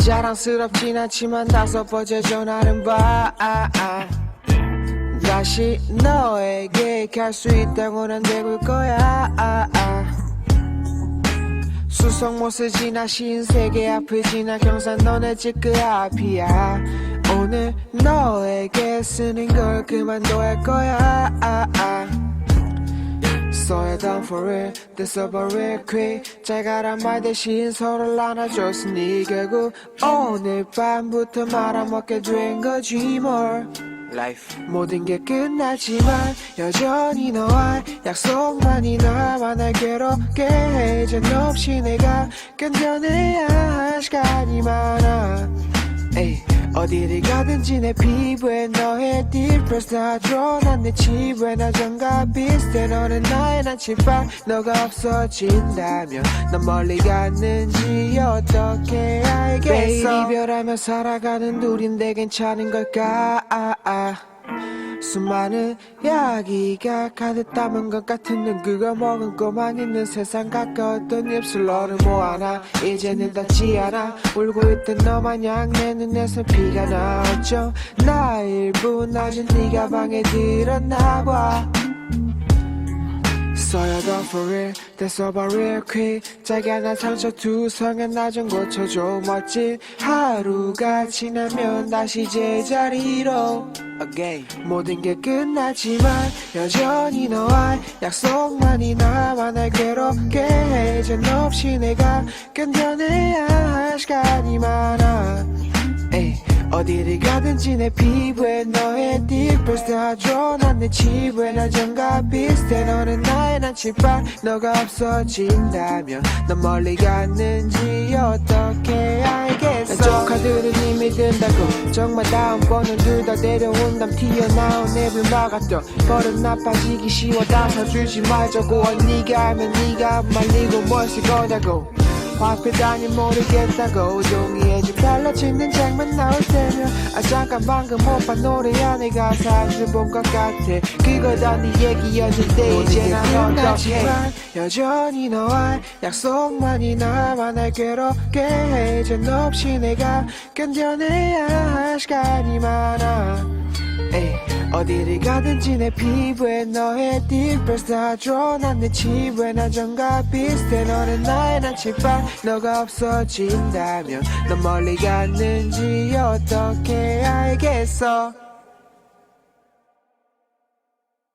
자랑스럽진 않지만 다섯 번째 전화는 봐. 다시 너에게 갈 수 있다고는 되고 거야. 수성 못을 지나 신세계 앞을 지나 경산 너네 집 그 앞이야. 오늘 너에게 쓰는 걸 그만둬야 거야 써야 down for real This over real quick 잘 가란 말 대신 서로를 안아줬으니 결국 오늘 밤부터 말아먹게 된 거지 뭘. Life. 모든 게 끝났지만 여전히 너와 약속만이 나만 날 괴롭게 해 이젠 없이 내가 견뎌내야 할 시간이 많아. 에이 어디를 가든지 내 피부에 너의 디프레스 다 드러난 내 집에 나 정과 비슷해. 너는 나의 나침반 너가 없어진다면 넌 멀리 갔는지 어떻게 알겠어? 매일 이별하며 살아가는 우린데 괜찮은 걸까? 아, 아. 수많은 이야기가 가득 담은 것 같은 눈 그거 먹은 것만 있는 세상 가까웠던 입술로는 뭐하나 이제는 닿지 않아. 울고 있던 너 마냥 내 눈에서 피가 나 어쩜 나 일부 낮은 네가 방에 들었나 봐 써야 더 for real. That's over real quick. 작게나 상처 두성에 나좀 고쳐줘. 멋진 하루가 지나면 다시 제자리로. Again. 모든 게 끝났지만 여전히 너와 약속만이 나만 날 괴롭게 해 이젠 없이 내가 견뎌내야 할 시간이 많아. 에이, 어디를 가든지 내 피부에 너의 뒷불 다 드러난 내 집에 나 정과 비슷해. 너는 나 의 나침반 너가 없어진다면 넌 멀리 갔는지 어떻게 알겠어? 저 카드는 이미 든다고 정말 다음번은 둘 다 데려온담 튀어나온 앱을 막았던 버릇 나빠지기 쉬워 다 사주지 말자고. 네가 알면 네가 말리고 뭘쓸 거냐고. 화폐 단위 모르겠다고. 종이에 집 달라지는 장면 나올 잠깐 방금 오빠 노래 안에 가사를 본것 같아. 그거 다네 얘기였는데 이제 난 어떡해. 여전히 너와 약속만이 나만 날 괴롭게 해 이젠 없이 내가 견뎌내야 할 시간이 많아. 에이, 어디를 가든지 내 피부에 너의 뒷불 다 드러난 내 집에 나 정과 비슷해. 너는 나의 나침반 너가 없어진다면 넌 멀리 갔는지 어떻게 알겠어